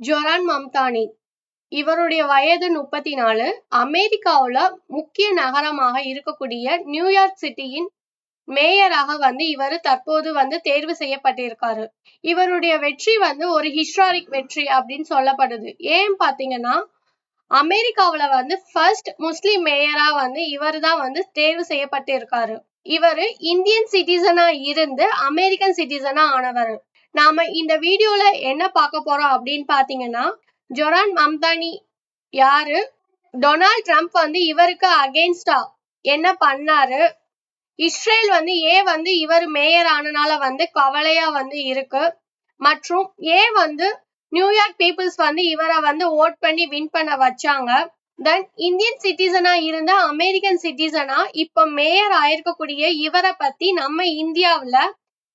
ஜொரான் மம்தானி. இவருடைய வயது முப்பத்தி நாலு அமெரிக்காவில் முக்கிய நகரமாக இருக்கக்கூடிய நியூயார்க் சிட்டியின் மேயராக வந்து இவர் தற்போது வந்து தேர்வு செய்யப்பட்டிருக்காரு. இவருடைய வெற்றி வந்து ஒரு ஹிஸ்டாரிக் வெற்றி அப்படின்னு சொல்லப்படுது. ஏன் பாத்தீங்கன்னா அமெரிக்காவில வந்து ஃபர்ஸ்ட் முஸ்லிம் மேயரா வந்து இவர் தான் வந்து தேர்வு செய்யப்பட்டிருக்காரு. இவரு இந்தியன் சிட்டிசனா இருந்து அமெரிக்கன் சிட்டிசனா ஆனவர். நாம இந்த வீடியோல என்ன பார்க்க போறோம் அப்படின்னு பாத்தீங்கன்னா ஜொரான் மம்தானி யாரு? டொனால்ட் ட்ரம்ப் வந்து இவருக்கு அகேன்ஸ்டா என்ன பண்ணாரு? இஸ்ரேல் வந்து ஏன் வந்து இவர் மேயர் ஆனனால வந்து கவலையா வந்து இருக்கு? மற்றும் ஏன் வந்து நியூயார்க் பீப்புள்ஸ் வந்து இவரை வந்து ஓட் பண்ணி வின் பண்ண வச்சாங்க? தென் இந்தியன் சிட்டிசனா இருந்த அமெரிக்கன் சிட்டிசனா இப்ப மேயர் ஆயிருக்கக்கூடிய இவரை பத்தி நம்ம இந்தியாவுல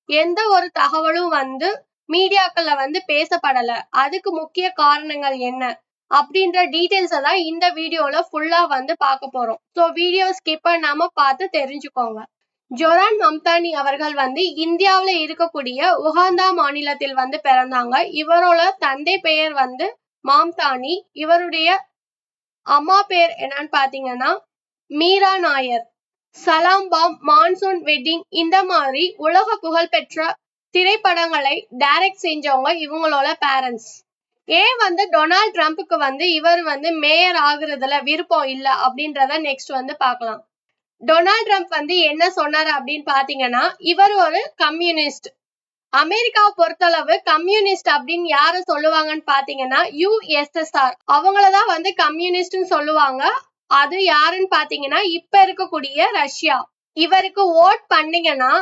எந்த ஒரு தகவலும் வந்து மீடியாக்கள்ல வந்து பேசப்படல. அதுக்கு முக்கிய காரணங்கள் என்ன? அப்படின்ற டீடைல்ஸை தான் இந்த வீடியோல ஃபுல்லா வந்து பார்க்க போறோம். ஸோ வீடியோ ஸ்கிப் பண்ணாம பார்த்து தெரிஞ்சுக்கோங்க. ஜொரான் மம்தானி அவர்கள் வந்து இந்தியாவில இருக்கக்கூடிய உகாந்தா மாநிலத்தில் வந்து பிறந்தாங்க. இவரோட தந்தை பெயர் வந்து மாம்தானி. இவருடைய அம்மா பேர் என்னன்னு பாத்தீங்கன்னா மீரா நாயர். சலாம் பாம் மான்சூன் வெட்டிங் இந்த மாதிரி உலக புகழ்பெற்ற திரைப்படங்களை டைரக்ட் செஞ்சவங்க இவங்களோட பேரண்ட்ஸ் ஏன் வந்து டொனால்ட் ட்ரம்ப்புக்கு வந்து இவர் வந்து மேயர் ஆகுறதுல விருப்பம் இல்ல அப்படின்றத நெக்ஸ்ட் வந்து பார்க்கலாம். டொனால்ட் ட்ரம்ப் வந்து என்ன சொன்னார் அப்படின்னு பாத்தீங்கன்னா இவர் ஒரு கம்யூனிஸ்ட் அமெரிக்காவை பொறுத்தளவு கம்யூனிஸ்ட் அப்படின்னு யார சொல்லுவாங்கன்னு பாத்தீங்கன்னா யூஎஸ்எஸ்ஆர் அவங்களதான் வந்து கம்யூனிஸ்ட்னு சொல்லுவாங்க. அது யாருன்னு பாத்தீங்கன்னா இப்ப இருக்கக்கூடிய ரஷ்யா. இவருக்கு ஓட் பண்ணீங்கன்னா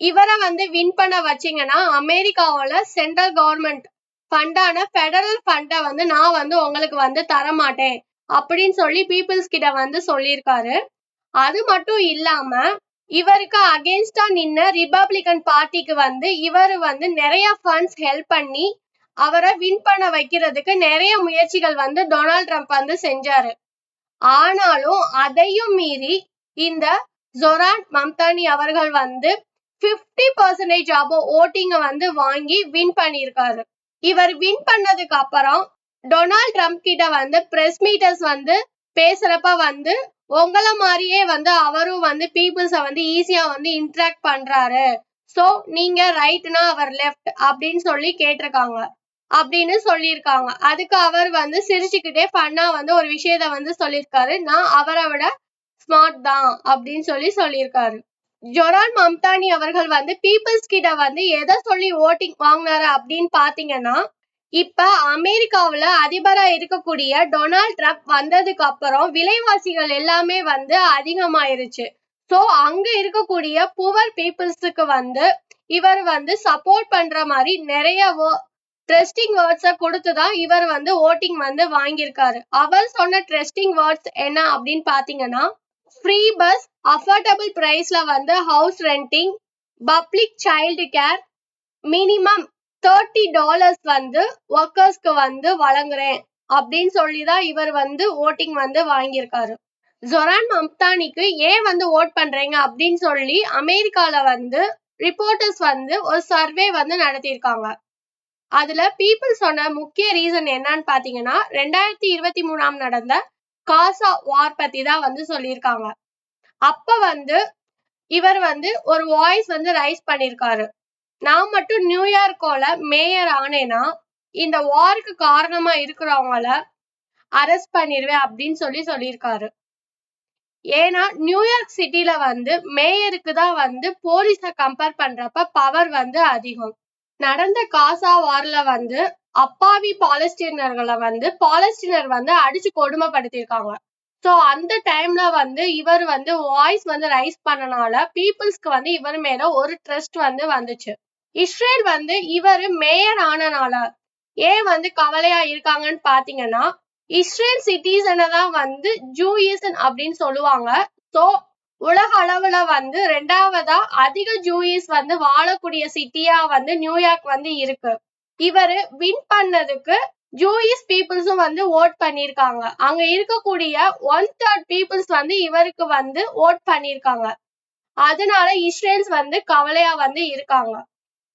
இவரை வந்து வின் பண்ண வச்சீங்கன்னா அமெரிக்காவோட சென்ட்ரல் கவர்மெண்ட் ஃபண்டான ஃபெடரல் ஃபண்டை வந்து நான் வந்து உங்களுக்கு வந்து தர மாட்டேன் அப்படின்னு சொல்லி பீப்புள்ஸ் கிட்ட வந்து சொல்லியிருக்காரு. அது மட்டும் இல்லாம இவருக்கு அகேன்ஸ்டா நின்ன ரிபப்ளிகன் பார்ட்டிக்கு வந்து இவர் வந்து நிறைய ஃபண்ட்ஸ் ஹெல்ப் பண்ணி அவரை வின் பண்ண வைக்கிறதுக்கு நிறைய முயற்சிகள் வந்து டொனால்ட் ட்ரம்ப் வந்து செஞ்சாரு. ஆனாலும் அதையும் மீறி இந்த ஜொரான் மம்தானி அவர்கள் வந்து பிப்டி பர்சன்டேஜ் ஆபோ ஓட்டிங்க வந்து வாங்கி வின் பண்ணியிருக்காரு. இவர் வின் பண்ணதுக்கு அப்புறம் டொனால்ட் ட்ரம்ப் கிட்ட வந்து பிரஸ் மீட்டர்ஸ் வந்து பேசுறப்ப வந்து உங்களை மாதிரியே வந்து அவரும் வந்து பீப்புள்ஸ வந்து ஈஸியா வந்து இன்ட்ராக்ட் பண்றாரு. சோ நீங்க ரைட்னா அவர் லெஃப்ட் அப்படின்னு சொல்லி கேட்டிருக்காங்க. அப்படின்னு சொல்லியிருக்காங்க. அதுக்கு அவர் வந்து சிரிச்சுக்கிட்டே பண்ணா வந்து ஒரு விஷயத்த வந்து சொல்லியிருக்காரு. நான் அவரை விட ஸ்மார்ட் தான் அப்படின்னு சொல்லி சொல்லியிருக்காரு. ஜொரான் மம்தானி அவர்கள் வந்து பீப்புள்ஸ் கிட்ட வந்து எதை சொல்லி ஓட்டிங் வாங்கினாரு அப்படின்னு பாத்தீங்கன்னா இப்ப அமெரிக்காவில அதிபரா இருக்கக்கூடிய டொனால்ட் ட்ரம்ப் வந்ததுக்கு அப்புறம் விலைவாசிகள் எல்லாமே வந்து அதிகமாயிருச்சு. ஸோ அங்க இருக்கக்கூடிய புவர் பீப்புள்ஸுக்கு வந்து இவர் வந்து சப்போர்ட் பண்ற மாதிரி நிறைய ட்ரெஸ்டிங் கொடுத்து தான் இவர் வந்து ஓட்டிங் வந்து வாங்கியிருக்காரு. அவர் சொன்ன ட்ரெஸ்டிங் வேர்ட்ஸ் என்ன அப்படின்னு பார்த்தீங்கன்னா ஃப்ரீ பஸ் அஃபோர்டபுள் ப்ரைஸில் வந்து house renting public child care minimum thirty dollars வந்து ஒர்க்கர்ஸ்க்கு வந்து வழங்குறேன் அப்படின்னு சொல்லி தான் இவர் வந்து ஓட்டிங் வந்து வாங்கியிருக்காரு. ஜொரான் மம்தானிக்கு ஏன் வந்து ஓட் பண்றீங்க அப்படின்னு சொல்லி அமெரிக்கால வந்து ரிப்போர்ட்டர்ஸ் வந்து ஒரு சர்வே வந்து நடத்தியிருக்காங்க. அதுல பீப்புள் சொன்ன முக்கிய ரீசன் என்னன்னு பாத்தீங்கன்னா ரெண்டாயிரத்தி இருபத்தி மூணாம் நடந்த காசா வார் பத்தி தான் வந்து சொல்லியிருக்காங்க. அப்ப வந்து இவர் வந்து ஒரு வாய்ஸ் வந்து ரைஸ் பண்ணிருக்காரு நான் மட்டும் நியூயார்க்கோல மேயர் ஆனேனா இந்த வாருக்கு காரணமா இருக்கிறவங்கள அரெஸ்ட் பண்ணிருவேன் அப்படின்னு சொல்லி சொல்லியிருக்காரு. ஏன்னா நியூயார்க் சிட்டில வந்து மேயருக்கு தான் வந்து போலீஸை கம்பேர் பண்றப்ப பவர் வந்து அதிகம். நடந்த காசா வார்ல வந்து அப்பாவி பாலஸ்தீனர்களை வந்து பாலஸ்தீனர் வந்து அடிச்சு கொடுமைப்படுத்தியிருக்காங்க. ஸோ அந்த டைம்ல வந்து இவர் வந்து வாய்ஸ் வந்து ரைஸ் பண்ணனால பீப்புள்ஸ்க்கு வந்து இவர் மேல ஒரு ட்ரஸ்ட் வந்து வந்துச்சு. இஸ்ரேல் வந்து இவர் மேயர் ஆனனால ஏன் வந்து கவலையா இருக்காங்கன்னு பாத்தீங்கன்னா இஸ்ரேல் சிட்டிசனை தான் வந்து ஜூயிசன் அப்படின்னு சொல்லுவாங்க. ஸோ உலக அளவுல வந்து ரெண்டாவதா அதிக ஜூயிஸ் வந்து வாழக்கூடிய சிட்டியா வந்து நியூயார்க் வந்து இருக்கு. இவரு வின் பண்ணதுக்கு ஜூயிஸ் பீப்புள்ஸும் வந்து ஓட் பண்ணிருக்காங்க. அங்க இருக்கக்கூடிய ஒன் தேர்ட் பீப்புள்ஸ் வந்து இவருக்கு வந்து ஓட் பண்ணிருக்காங்க. அதனால இஸ்ரேல்ஸ் வந்து கவலையா வந்து இருக்காங்க.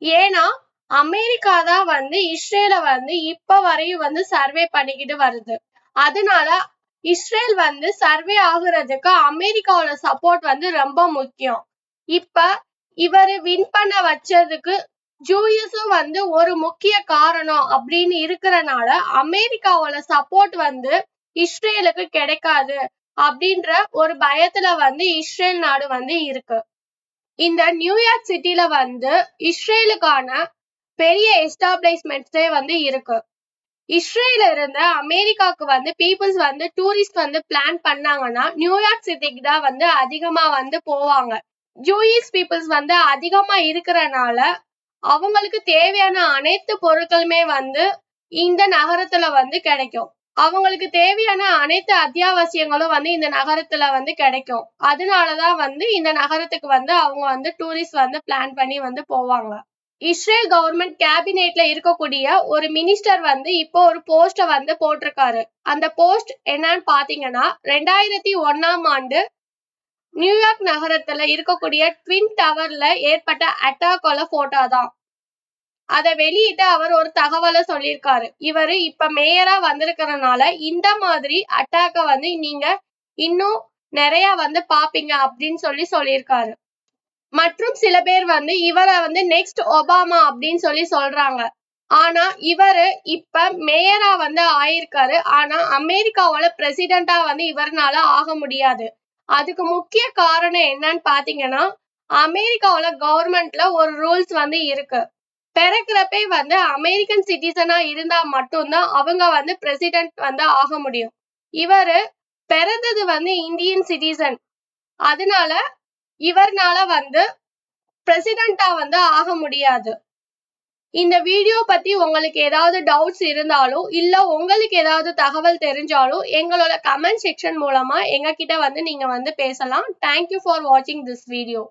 ஏன்னா அமெரிக்கா தான் வந்து இஸ்ரேல வந்து இப்ப வரையும் வந்து சர்வே பண்ணிக்கிட்டு வருது. அதனால இஸ்ரேல் வந்து சர்வே ஆகுறதுக்கு அமெரிக்காவோட சப்போர்ட் வந்து ரொம்ப முக்கியம். இப்ப இவரு வின் பண்ண வச்சதுக்கு ஜூயிஸும் வந்து ஒரு முக்கிய காரணம் அப்படின்னு இருக்கிறனால அமெரிக்காவோட சப்போர்ட் வந்து இஸ்ரேலுக்கு கிடைக்காது அப்படின்ற ஒரு பயத்துல வந்து இஸ்ரேல் நாடு வந்து இருக்கு. இந்த நியூயார்க் சிட்டில வந்து இஸ்ரேலுக்கான பெரிய எஸ்டாப்ளிஷ்மெண்ட்ஸே வந்து இருக்கு. இஸ்ரேல இருந்து அமெரிக்காவுக்கு வந்து பீப்புள்ஸ் வந்து டூரிஸ்ட் வந்து பிளான் பண்ணாங்கன்னா நியூயார்க் சிட்டிக்கு தான் வந்து அதிகமா வந்து போவாங்க. ஜூயிஸ் பீப்புள்ஸ் வந்து அதிகமா இருக்கிறனால அவங்களுக்கு தேவையான அனைத்து பொருட்களுமே வந்து இந்த நகரத்துல வந்து கிடைக்கும். அவங்களுக்கு தேவையான அனைத்து அத்தியாவசியங்களும் வந்து இந்த நகரத்துல வந்து கிடைக்கும். அதனாலதான் வந்து இந்த நகரத்துக்கு வந்து அவங்க வந்து டூரிஸ்ட் வந்து பிளான் பண்ணி வந்து போவாங்க. இஸ்ரேல் கவர்மெண்ட் கேபினெட்ல இருக்கக்கூடிய ஒரு மினிஸ்டர் வந்து இப்போ ஒரு போஸ்ட வந்து போட்டிருக்காரு. அந்த போஸ்ட் என்னன்னு பாத்தீங்கன்னா ரெண்டாயிரத்தி ஒன்னாம் ஆண்டு நியூயார்க் நகரத்துல இருக்கக்கூடிய ட்வின் டவர்ல ஏற்பட்ட அட்டாக்கோல போட்டோ தான். அத வெளியிட்டு அவர் ஒரு தகவலை சொல்லியிருக்காரு. இவரு இப்ப மேயரா வந்திருக்கிறதுனால இந்த மாதிரி அட்டாக்க வந்து நீங்க இன்னும் நிறைய வந்து பாப்பீங்க அப்படின்னு சொல்லி சொல்லியிருக்காரு. மற்றும் சில பேர் வந்து இவரை வந்து நெக்ஸ்ட் ஒபாமா அப்படின்னு சொல்லி சொல்றாங்க. ஆனா இவரு இப்ப மேயரா வந்து ஆயிருக்காரு. ஆனா அமெரிக்காவோட பிரசிடென்டா வந்து இவர்னால ஆக முடியாது. அதுக்கு முக்கிய காரணம் என்னன்னு பாத்தீங்கன்னா அமெரிக்காவோட கவர்மெண்ட்ல ஒரு ரூல்ஸ் வந்து இருக்கு. பிறக்கிறப்பே வந்து அமெரிக்கன் சிட்டிசனா இருந்தா மட்டும்தான் அவங்க வந்து பிரசிடென்ட் வந்து ஆக முடியும். இவரு பிறந்தது வந்து இந்தியன் சிட்டிசன் அதனால இவர்னால வந்து பிரசிடென்டா வந்து ஆக முடியாது. இந்த வீடியோ பத்தி உங்களுக்கு ஏதாவது டவுட்ஸ் இருந்தாலும் இல்ல உங்களுக்கு ஏதாவது தகவல் தெரிஞ்சாலும் எங்களோட கமெண்ட் செக்ஷன் மூலமா எங்க கிட்ட வந்து நீங்க வந்து பேசலாம். தேங்க்யூ ஃபார் வாட்சிங் திஸ் வீடியோ